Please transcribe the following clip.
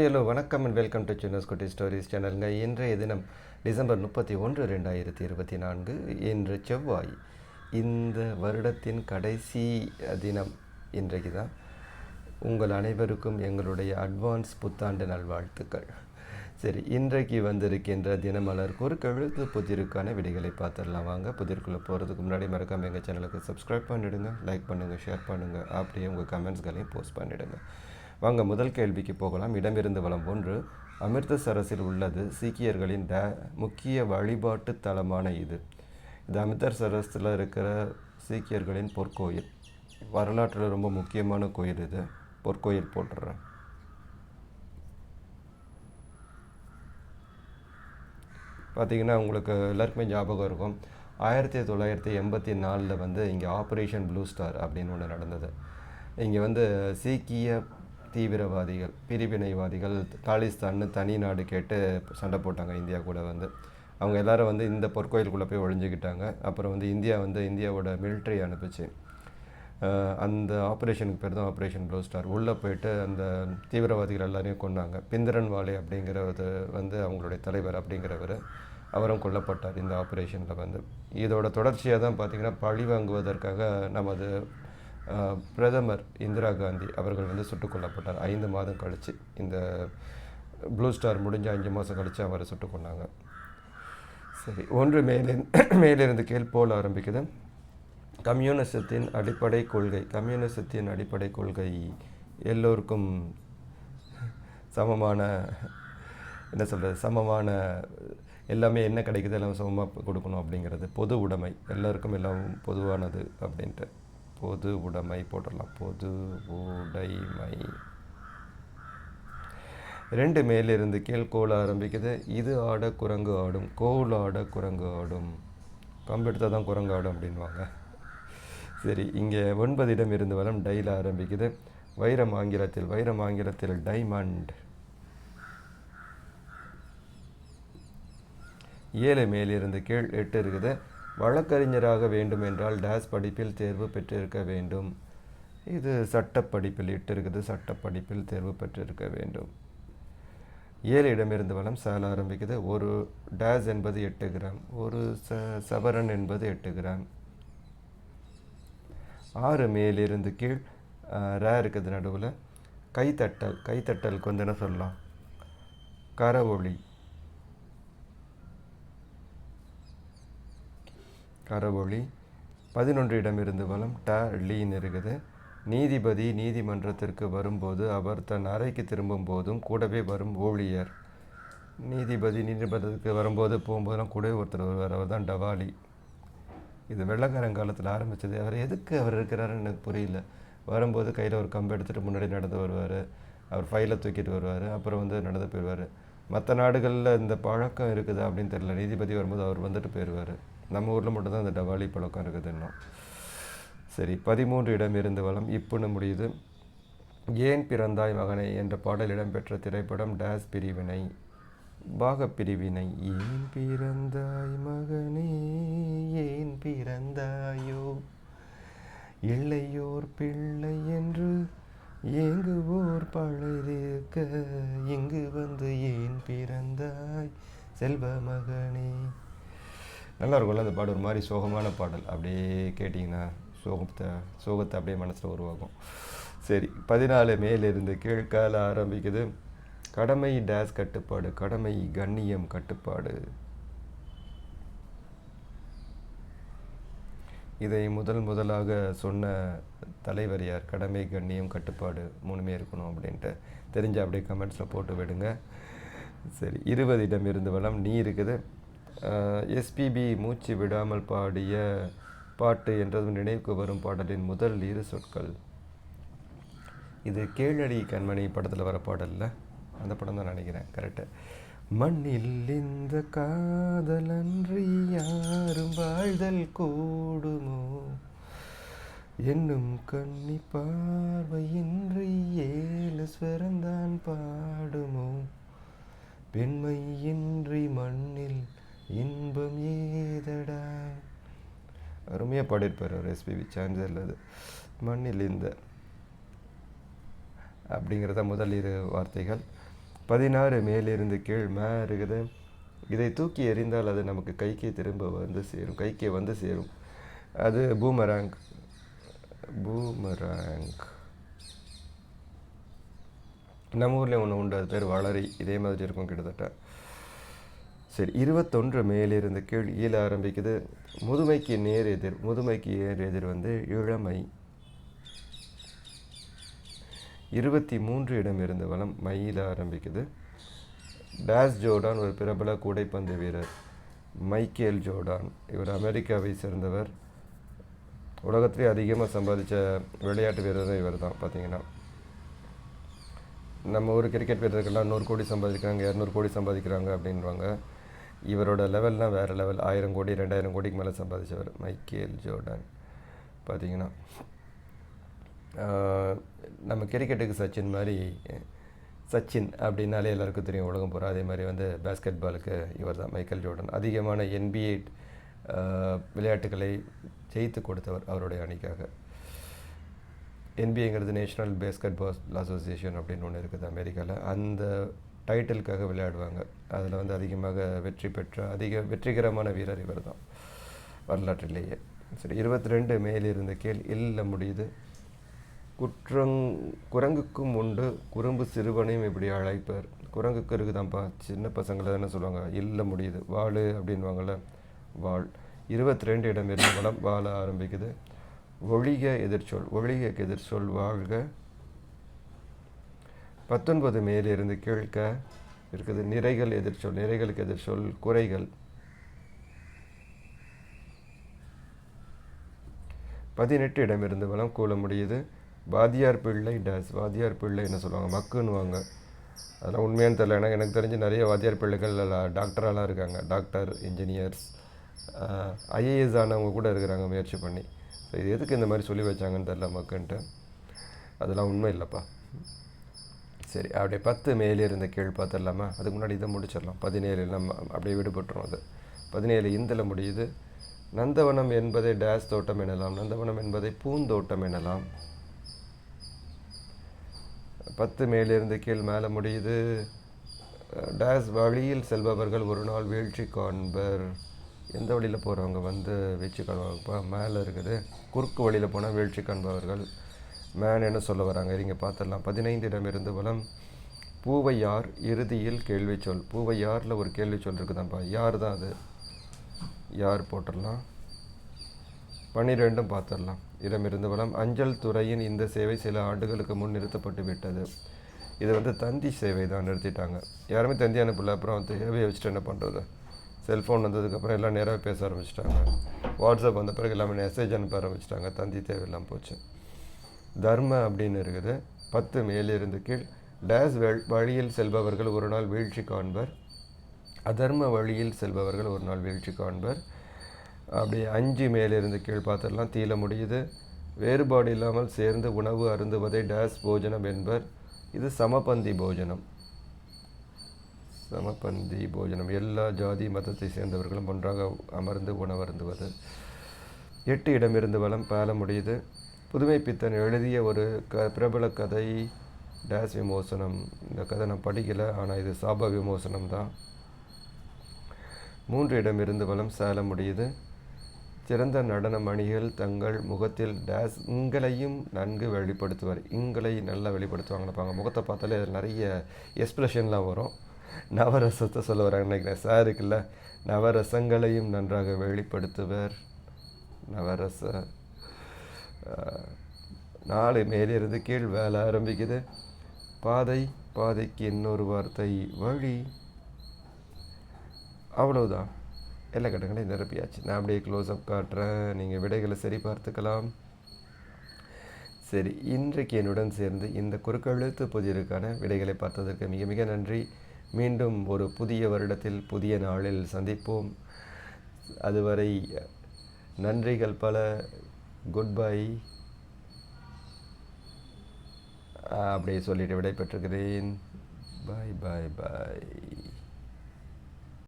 Hello வணக்கம் and welcome to சின்னஸ் குட்டி stories சேனலுங்க இன்றைய தினம் டிசம்பர் முப்பத்தி ஒன்று ரெண்டாயிரத்தி இருபத்தி நான்கு இன்று செவ்வாய். இந்த வருடத்தின் கடைசி தினம் இன்றைக்கு தான். உங்கள் அனைவருக்கும் எங்களுடைய அட்வான்ஸ் புத்தாண்டு நல்வாழ்த்துக்கள். சரி இன்றைக்கு வந்திருக்கின்ற தினமலர் குறுக்கெழுத்து புதிருக்கான விடைகளை பார்த்துடலாம். வாங்க புதிருக்குள்ளே போகிறதுக்கு முன்னாடி மறக்காமல் எங்கள் சேனலுக்கு சப்ஸ்கிரைப் பண்ணிவிடுங்க லைக் பண்ணுங்கள் ஷேர் பண்ணுங்கள் அப்படியே உங்கள் கமெண்ட்ஸ்களையும் போஸ்ட் பண்ணிவிடுங்க வாங்க முதல் கேள்விக்கு போகலாம். இடமிருந்து வளம் ஒன்று அமிர்தசரஸில் உள்ளது சீக்கியர்களின் த முக்கிய வழிபாட்டு தலமான இது. இது அமிர்தசரஸில் இருக்கிற சீக்கியர்களின் பொற்கோயில். வரலாற்றில் ரொம்ப முக்கியமான கோயில் இது. பொற்கோயில் போட்டுடுறேன் பார்த்திங்கன்னா உங்களுக்கு எல்லாருக்குமே ஞாபகம் இருக்கும். ஆயிரத்தி தொள்ளாயிரத்தி எண்பத்தி நாலில் வந்து இங்கே ஆப்ரேஷன் ப்ளூ ஸ்டார் அப்படின்னு ஒன்று நடந்தது. இங்கே வந்து சீக்கிய தீவிரவாதிகள் பிரிவினைவாதிகள் காலிஸ்தான்னு தனி நாடு கேட்டு சண்டை போட்டாங்க. இந்தியா கூட வந்து அவங்க எல்லாரும் வந்து இந்த பொற்கோயிலுக்குள்ளே போய் ஒழிஞ்சுக்கிட்டாங்க அப்புறம் வந்து இந்தியா வந்து இந்தியாவோட மிலிட்ரி அனுப்பிச்சு. அந்த ஆப்ரேஷனுக்கு பேர் தான் ஆப்ரேஷன் ப்ளூ ஸ்டார் உள்ளே போயிட்டு அந்த தீவிரவாதிகள் எல்லாரையும் கொண்டாங்க பிந்திரன் வாலே அப்படிங்கிறது வந்து அவங்களுடைய தலைவர் அப்படிங்கிறவர் அவரும் கொல்லப்பட்டார் இந்த ஆப்ரேஷனில் வந்து. இதோட தொடர்ச்சியாக தான் பார்த்திங்கன்னா பழி வாங்குவதற்காக நமது பிரதமர் இந்திரா காந்தி அவர்கள் வந்து சுட்டுக் கொல்லப்பட்டார். ஐந்து மாதம் கழித்து இந்த ப்ளூ ஸ்டார் முடிஞ்ச அஞ்சு மாதம் கழித்து அவரை சுட்டுக் கொண்டாங்க சரி ஒன்று மேலே மேலிருந்து கீழ் போல் ஆரம்பிக்குது. கம்யூனிசத்தின் அடிப்படை கொள்கை கம்யூனிசத்தின் அடிப்படை கொள்கை எல்லோருக்கும் சமமான என்ன சொல்கிறது சமமான எல்லாமே என்ன கிடைக்குது எல்லாம் சமமாக கொடுக்கணும் அப்படிங்கிறது பொது உடைமை எல்லாருக்கும் எல்லாம் பொதுவானது அப்படின்ட்டு. பொது உடைமை போட்டுடலாம் பொது உடைமை. ரெண்டு மேலிருந்து கீழ் கோல ஆரம்பிக்குது. இது ஆட குரங்கு ஆடும். கோல் ஆட குரங்கு ஆடும். கம்பெடுத்தால் தான் குரங்கு ஆடும் அப்படின்வாங்க சரி இங்கே ஒன்பது இடம் இருந்து வரம் டைல ஆரம்பிக்குது. வைரம் ஆங்கிலத்தில் வைரம் ஆங்கிலத்தில் டைமண்ட். ஏழு மேலிருந்து கீழ் எட்டு இருக்குது. வழக்கறிஞராக வேண்டும் என்றால் டேஸ் படிப்பில் தேர்வு பெற்றிருக்க வேண்டும். இது சட்டப்படிப்பில் எட்டு இருக்குது சட்டப்படிப்பில் தேர்வு பெற்றிருக்க வேண்டும். ஏழு இடமிருந்து வளம் சால ஆரம்பிக்குது. ஒரு டேஸ் என்பது எட்டு கிராம் ஒரு ச சவரன் என்பது எட்டு கிராம். ஆறு மேலிருந்து கீழ் ரே இருக்குது நடுவில். கைத்தட்டல் கைத்தட்டலுக்கு வந்து என்ன சொல்லலாம்? கரவொளி. கரவொளி. பதினொன்று இடமிருந்து வலம் ட லீன் இருக்குது நீதிபதி நீதிமன்றத்திற்கு வரும்போது அவர் தன் அறைக்கு திரும்பும் போதும் கூடவே வரும் ஊழியர். நீதிபதி நீதிமன்றத்துக்கு வரும்போது போகும்போதெல்லாம் கூடவே ஒருத்தர் வருவார். அவர் தான் டவாலி. இது வெள்ளக்காரங்காலத்தில் ஆரம்பித்தது அவர் எதுக்கு அவர் இருக்கிறாருன்னு எனக்கு புரியல. வரும்போது கையில் ஒரு கம்பு எடுத்துகிட்டு முன்னாடி நடந்து வருவார். அவர் ஃபைலை தூக்கிட்டு வருவார். அப்புறம் வந்து நடந்து போயிடுவார். மற்ற நாடுகளில் இந்த பழக்கம் இருக்குதா அப்படின்னு தெரியல. நீதிபதி வரும்போது அவர் வந்துட்டு போயிடுவார். நம்ம ஊரில் மட்டும்தான் அந்த டவாலி பழக்கம் இருக்குது இன்னும். சரி பதிமூன்று இடம் இருந்து வளம் இப்புன்னு முடியுது. ஏன் பிறந்தாய் மகனை என்ற பாடல் இடம்பெற்ற திரைப்படம் டேஸ் பிரிவினை. பாகப் பிரிவினை. ஏன் பிறந்தாய் மகனே? ஏன் பிறந்தாயோ? இல்லையோர் பிள்ளை என்று ஏங்குவோர் பழைதிருக்க இங்கு வந்து ஏன் பிறந்தாய் செல்வ மகனே? நல்லா இருக்கும்ல அந்த பாடல் ஒரு மாதிரி சோகமான பாடல். அப்படியே கேட்டிங்கன்னா சோகத்தை சோகத்தை அப்படியே மனசில் உருவாகும். சரி பதினாலு மேலிருந்து கீழ்கால ஆரம்பிக்குது. கடமை டேஸ் கட்டுப்பாடு கடமை கண்ணியம் கட்டுப்பாடு. இதை முதல் முதலாக சொன்ன தலைவர் யார்? கடமை கண்ணியம் கட்டுப்பாடு மூணுமே இருக்கணும் அப்படின்ட்டு. தெரிஞ்ச அப்படியே கமெண்ட்ஸில் போட்டு விடுங்க. சரி இருபது இடம் இருந்து வளம் நீ இருக்குது. எஸ்பிபி மூச்சு விடாமல் பாடிய பாட்டு என்றதும் நினைவுக்கு வரும் பாடலின் முதல் இரு சொற்கள். இது கேளடி கண்மணி படத்தில் வர பாடலில். அந்த படம் தான் நினைக்கிறேன். கரெக்டு மண்ணில் இந்த காதலன்றி யாரும் வாழ்தல் கூடுமோ? என்னும் கண்ணி பார்வையின்றி ஏழு ஸ்வரந்தான் பாடுமோ? பெண்மையின்றி மண்ணில் இன்பம் ஏதடா? அருமையாக பாடியிருப்பார் அவர் எஸ்பிபி சான்ஸ் இல்லது மண்ணில் இந்த. அப்படிங்கிறத முதல் இரு வார்த்தைகள். பதினாறு மேலிருந்து கீழ் மே இருக்குது இதை தூக்கி எறிந்தால் அது நமக்கு கைக்கு திரும்ப வந்து சேரும். கைக்கு வந்து சேரும். அது பூமராங். பூமராங். நம்ம ஊரில் ஒன்று உண்டு. அது பேர் வளரி. இதே மாதிரி இருக்கும் கிட்டத்தட்ட. சரி இருபத்தொன்று மேலிருந்து கீழ் ஈழ ஆரம்பிக்குது. முதுமைக்கு நேர் எதிர் முதுமைக்கு நேர் எதிர் வந்து இளமை. இருபத்தி மூன்று இடம் இருந்த வளம் மயில ஆரம்பிக்குது. டேஸ் ஜோர்டான் ஒரு பிரபல கூடைப்பந்து வீரர். மைக்கேல் ஜோர்டான் இவர் அமெரிக்காவை சேர்ந்தவர். உலகத்திலே அதிகமாக சம்பாதிச்ச விளையாட்டு வீரரும் இவர் தான் பார்த்தீங்கன்னா. நம்ம ஒரு கிரிக்கெட் வீரர்கள்லாம் நூறு கோடி சம்பாதிக்கிறாங்க இரநூறு கோடி சம்பாதிக்கிறாங்க அப்படின்வாங்க இவரோட லெவல்லாம் வேறு லெவல் ஆயிரம் கோடி ரெண்டாயிரம் கோடிக்கு மேலே சம்பாதிச்சவர் மைக்கேல் ஜோர்டான். பார்த்தீங்கன்னா நம்ம கிரிக்கெட்டுக்கு சச்சின் மாதிரி சச்சின் அப்படின்னாலே எல்லாருக்கும் தெரியும் உலகம் பூரா. அதே மாதிரி வந்து பேஸ்கெட் பாலுக்கு இவர் தான் மைக்கேல் ஜோர்டன். அதிகமான என்பிஏ விளையாட்டுகளை ஜெயித்து கொடுத்தவர் அவருடைய அணிக்காக. என்பிஏங்கிறது நேஷ்னல் பேஸ்கெட் பால் அசோசியேஷன் அப்படின்னு ஒன்று இருக்குது அமெரிக்காவில் அந்த டைட்டிலுக்காக விளையாடுவாங்க. அதில் வந்து அதிகமாக வெற்றி பெற்ற அதிக வெற்றிகரமான வீரர் இவர் தான் வரலாற்றிலேயே. சரி இருபத்தி ரெண்டு மேலிருந்த கேள் இல்லை முடியுது. குற்றங் குரங்குக்கும் உண்டு. குறும்பு சிறுவனையும் இப்படி அழைப்பார். குரங்குக்கு இருக்குதான்ப்பா சின்ன பசங்களை தானே சொல்லுவாங்க. இல்லை முடியுது. வாள் அப்படின்வாங்கள்ல வாள். இருபத்தி ரெண்டு இடம் இருந்த வளம் வாழ ஆரம்பிக்குது. ஒழிக எதிர்ச்சொல் ஒழிக எதிர்ச்சொல் வாழ்க. பத்தொன்பது மேலிருந்து கேட்க இருக்குது. நிறைகள் எதிர்ச்சொல் நிறைகளுக்கு எதிர்ச்சொல் குறைகள். பதினெட்டு இடமிருந்து வளம் கூல முடியுது. வாத்தியார் பிள்ளை டேஸ் வாத்தியார் பிள்ளை என்ன சொல்லுவாங்க? மக்குன்னுவாங்க. அதெல்லாம் உண்மையானு தெரியல. எனக்கு எனக்கு தெரிஞ்சு நிறைய வாத்தியார் பிள்ளைகள் டாக்டராலாம் இருக்காங்க. டாக்டர் இன்ஜினியர்ஸ் ஐஏஎஸ் ஆனவங்க கூட இருக்கிறாங்க முயற்சி பண்ணி. ஸோ இது எதுக்கு இந்த மாதிரி சொல்லி வச்சாங்கன்னு தெரில மக்குன்ட்டு. அதெல்லாம் உண்மை இல்லைப்பா. சரி அப்படியே பத்து மேலே இருந்த கீழ் பார்த்துடலாமா? அதுக்கு முன்னாடி இதை முடிச்சிடலாம். பதினேழு நம்ம அப்படியே விடுபட்டுரும் அது. பதினேழு இந்தில் முடியுது. நந்தவனம் என்பதை டேஸ் தோட்டம் எனலாம். நந்தவனம் என்பதை பூந்தோட்டம் எனலாம். பத்து மேலிருந்து கீழ் மேலே முடியுது. டேஸ் வழியில் செல்பவர்கள் ஒரு நாள் வீழ்ச்சி காண்பர். எந்த வழியில் போகிறவங்க வந்து வீழ்ச்சி காண்பாங்கப்பா மேலே இருக்குது. குறுக்கு வழியில் போனால் வீழ்ச்சி காண்பவர்கள். மேன் என்ன சொல்ல வராங்க? இங்கே பார்த்துடலாம். பதினைந்து இடமிருந்து வளம் பூவையார் இறுதியில் கேள்வி சொல். பூவையாரில் ஒரு கேள்வி சொல் இருக்குதான்ப்பா யார் தான் அது? யார் போட்டுடலாம்? பன்னிரெண்டும் பார்த்துடலாம். இடமிருந்து வளம் அஞ்சல் துறையின் இந்த சேவை சில ஆண்டுகளுக்கு முன் நிறுத்தப்பட்டு விட்டது. இது வந்து தந்தி சேவை தான். நிறுத்திட்டாங்க. யாருமே தந்தி அனுப்பல. அப்புறம் தேவையை வச்சுட்டு என்ன பண்ணுறது செல்ஃபோன் வந்ததுக்கப்புறம் எல்லாம் நேராக பேச ஆரம்பிச்சிட்டாங்க. வாட்ஸ்அப் வந்த பிறகு எல்லாமே மெசேஜ் அனுப்ப ஆரம்பிச்சிட்டாங்க. தந்தி தேவையெல்லாம் போச்சு. தர்ம அப்படின்னு இருக்குது. பத்து மேலிருந்து கீழ். டேஸ் வழியில் செல்பவர்கள் ஒரு நாள் வீழ்ச்சி காண்பர். அதர்ம வழியில் செல்பவர்கள் ஒரு நாள் வீழ்ச்சி காண்பர். அப்படி அஞ்சு மேலிருந்து கீழ் பார்த்துடலாம். தீல முடியுது. வேறுபாடு இல்லாமல் சேர்ந்து உணவு அருந்துவதை டேஸ் போஜனம் என்பர். இது சமபந்தி போஜனம். சமபந்தி போஜனம். எல்லா ஜாதி மதத்தை சேர்ந்தவர்களும் ஒன்றாக அமர்ந்து உணவருந்துவது. எட்டு இடமிருந்து வளம் பேல முடியுது. புதுமை பித்தன் எழுதிய ஒரு க பிரபல கதை டேஸ் விமோசனம். இந்த கதை நான் படிக்கலை ஆனால் இது சாப விமோசனம் தான். மூன்று இடமிருந்து வளம் சேல முடியுது. சிறந்த நடன மணிகள் தங்கள் முகத்தில் டேஸ் இங்களையும் நன்கு வெளிப்படுத்துவார். இங்களை நல்லா வெளிப்படுத்துவாங்கன்னு நினைப்பாங்க முகத்தை பார்த்தாலே அதில் நிறைய எக்ஸ்பிரஷன்லாம் வரும். நவரசத்தை சொல்ல வராங்க நினைக்கிறேன். சார் இருக்குல்ல நவரசங்களையும் நன்றாக வெளிப்படுத்துவர். நவரச நாலு மேலிருந்து கீழ் வேலை ஆரம்பிக்குது. பாதை பாதைக்கு இன்னொரு வார்த்தை வழி. அவ்வளோதான் எல்லா கட்டங்களையும் நிரப்பியாச்சு. நான் அப்படியே க்ளோஸ்அப் காட்டுறேன். நீங்கள் விடைகளை சரி பார்த்துக்கலாம். சரி இன்றைக்கு என்னுடன் சேர்ந்து இந்த குறுக்கெழுத்து புதிருக்கான விடைகளை பார்த்ததற்கு மிக மிக நன்றி. மீண்டும் ஒரு புதிய வருடத்தில் புதிய நாளில் சந்திப்போம். அதுவரை நன்றிகள் பல. குட் பை அப்படியே சொல்லிட்டு விடை பெற்றுகிறேன் பாய் பாய் பாய்